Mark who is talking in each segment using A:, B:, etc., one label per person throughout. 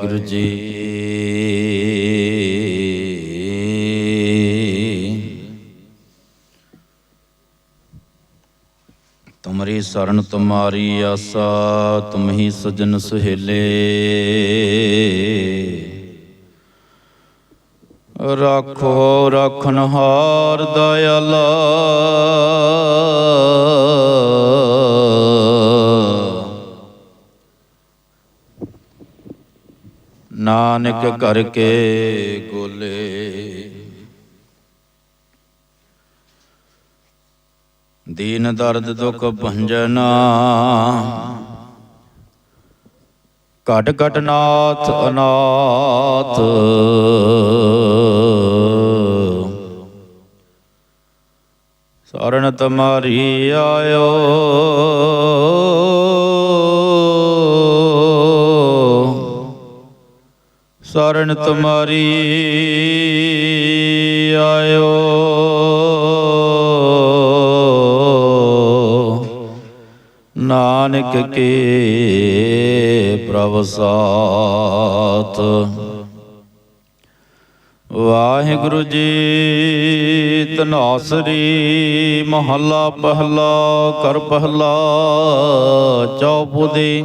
A: ਵਾਹਿਗੁਰੂ ਜੀ। ਤੁਮਰੀ ਸਰਨ ਤੁਮਾਰੀ ਆਸਾ ਤੁਮਹੀ ਸਜਨ ਸੁਹੇਲੇ। ਰੱਖੋ ਰਖਨ ਹਾਰ ਦਇਆਲਾ। ਨਾਨਕ ਕਰਕੇ ਗੋਲੇ। ਦੀਨ ਦਰਦ ਦੁਖ ਭੰਜਨਾ। ਘਟ ਘਟ ਨਾਥ ਅਨਾਥ। ਸਰਨ ਤੁਮਾਰੀ ਆਇਓ। ਸਰਨ ਤੁਮਾਰੀ ਆਇਓ। ਨਾਨਕ ਕੇ ਪ੍ਰਭ ਸਾਥ। ਵਾਹਿਗੁਰੂ ਜੀ ਤਨਾਸਰੀ ਮਹੱਲਾ ਪਹਿਲਾ ਕਰ ਪਹਿਲਾ ਚੌਪਦੀ।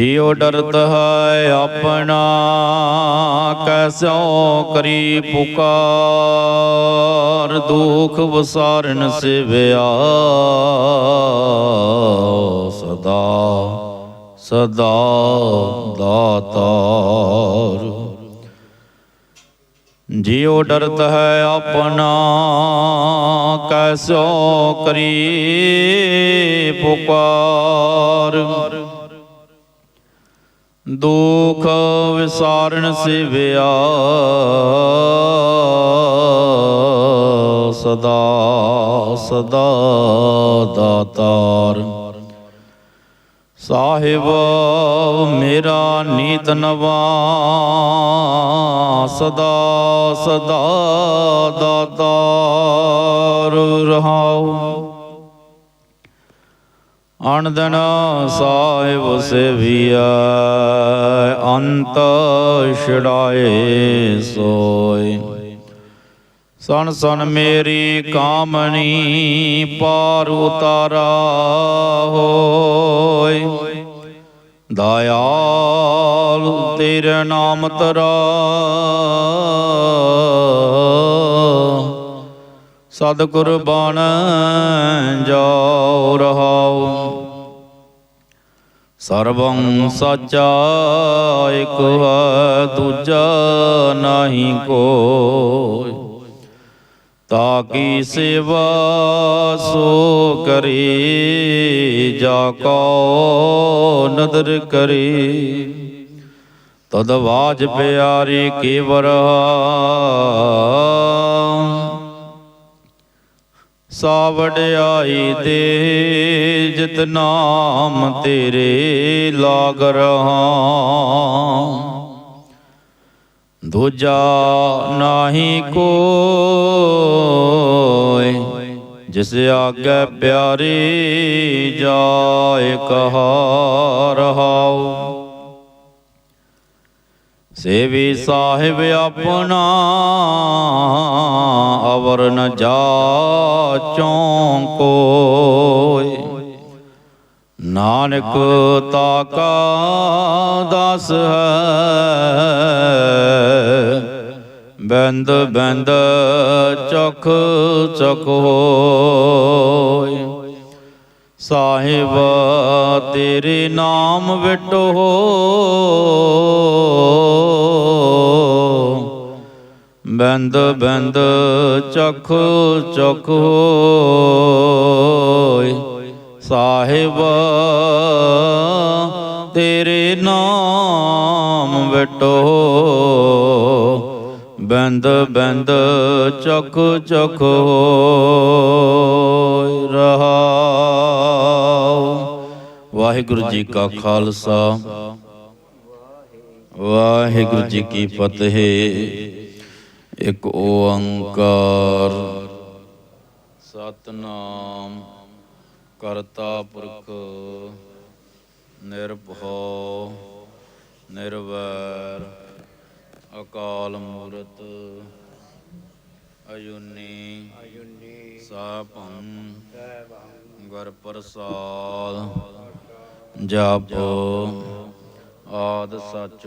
A: ਜਿਉ ਡਰਤ ਹੈ ਆਪਣਾ, ਕੈਸੋ ਕਰੀ ਪੁਕਾਰ, ਦੁਖ ਵਸਾਰਨ ਸਿਵਿਆ। ਸਦਾ ਸਦਾ ਦਾਤਾਰ। ਜਿਉ ਡਰਤ ਹੈ ਆਪਣਾ, ਕੈਸੋ ਕਰੀ ਪੁਕਾਰ। ਦੁਖ ਵਿਸਾਰਨ ਸਿਵਿਆ ਸਦਾ ਸਦਾ ਦਾਤਾਰ। ਸਾਹਿਬ, ਮੇਰਾ ਨੀਤ ਨਵਾ, ਸਦਾ ਸਦਾ ਦਾਤਾਰ ਰਹਾਉ। ਅਣਦਨ ਸਾਹਿਬ ਸੇਵੀਆ ਅੰਤ ਛੜਾਏ ਸੋਏ। ਸਨ ਸਣ ਮੇਰੀ ਕਾਮਣੀ ਪਾਰ ਉਤਾਰਾ ਹੋਏ। ਦਇਆਲ ਤੇਰੇ ਨਾਮ ਤਰਾ। ਸਦ ਕੁਰਬਾਨ ਜਾਉ ਰਹਾਉ ਸਰਵੰ ਸਾਚਾ ਇਕ ਹੈ, ਦੂਜਾ ਨਹੀਂ ਕੋਈ। ਤਾ ਕੀ ਸੇਵਾ ਸੋ ਕਰੀ, ਜਾ ਕੋ ਨਦਰ ਕਰੇ। ਤਦ ਵਾਜ ਪਿਆਰੇ ਕੇਵਰ ਸਾ ਵਡਿਆਈ ਦੇ ਜਿਤ ਨਾਮ ਤੇਰੇ ਲਾਗ ਰਹਾ। ਦੂਜਾ ਨਾਹੀ ਕੋਇ, ਜਿਸ ਆਗੇ ਪਿਆਰੀ ਜਾਏ ਕਹਾ ਰਹਾਉ। ਸੇਵੀ ਸਾਹਿਬ ਆਪਣਾ ਅਵਰ ਨ ਜਾਚੋਂ ਕੋਇ ਨਾਨਕ ਤਾਕਾ ਦਾਸ ਹੈ। ਬੰਦ ਬੰਦ ਚਖ ਚਖ ਹੋਇ ਸਾਹਿਬ ਤੇਰੇ ਨਾਮ ਵਿਟੋ ਬੰਦ ਬੰਦ ਚਖ ਚਖ ਹੋਇ ਸਾਹਿਬ, ਤੇਰੇ ਨਾਮ ਵਿਟੋ ਬੰਦ ਬੰਦ ਚਖ ਚਖ ਹੋਇ ਰਹਾਉ ਵਾਹਿਗੁਰੂ ਜੀ ਕਾ ਖਾਲਸਾ। ਵਾਹਿਗੁਰੂ ਜੀ ਕੀ ਫਤਿਹ। ਇੱਕ ਓੰਕਾਰ। ਸਤਨਾਮ ਕਰਤਾ ਪੁਰਖ ਨਿਰਭਉ, ਨਿਰਵੈਰ, ਅਕਾਲ ਮੂਰਤ, ਅਯੁਨੀ ਸਾਪੰ ਗੁਰ ਪ੍ਰਸਾਦ ਜਪ ਆਦ ਸੱਚ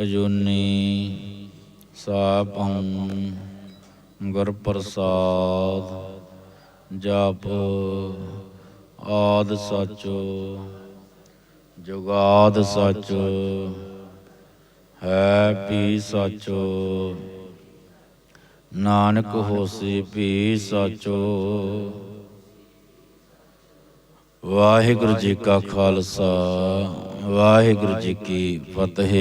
A: ਅਜੂਨੀ ਸਾਪੰ ਗੁਰ ਪ੍ਰਸਾਦ, ਜਪ ਆਦ ਸੱਚ, ਜੁਗਾਦ ਸੱਚ, ਹੈ ਵੀ ਸੱਚ, ਨਾਨਕ ਹੋਸੀ ਵੀ ਸੱਚ। ਵਾਹਿਗੁਰੂ ਜੀ ਕਾ ਖਾਲਸਾ, ਵਾਹਿਗੁਰੂ ਜੀ ਕੀ ਫਤਿਹ।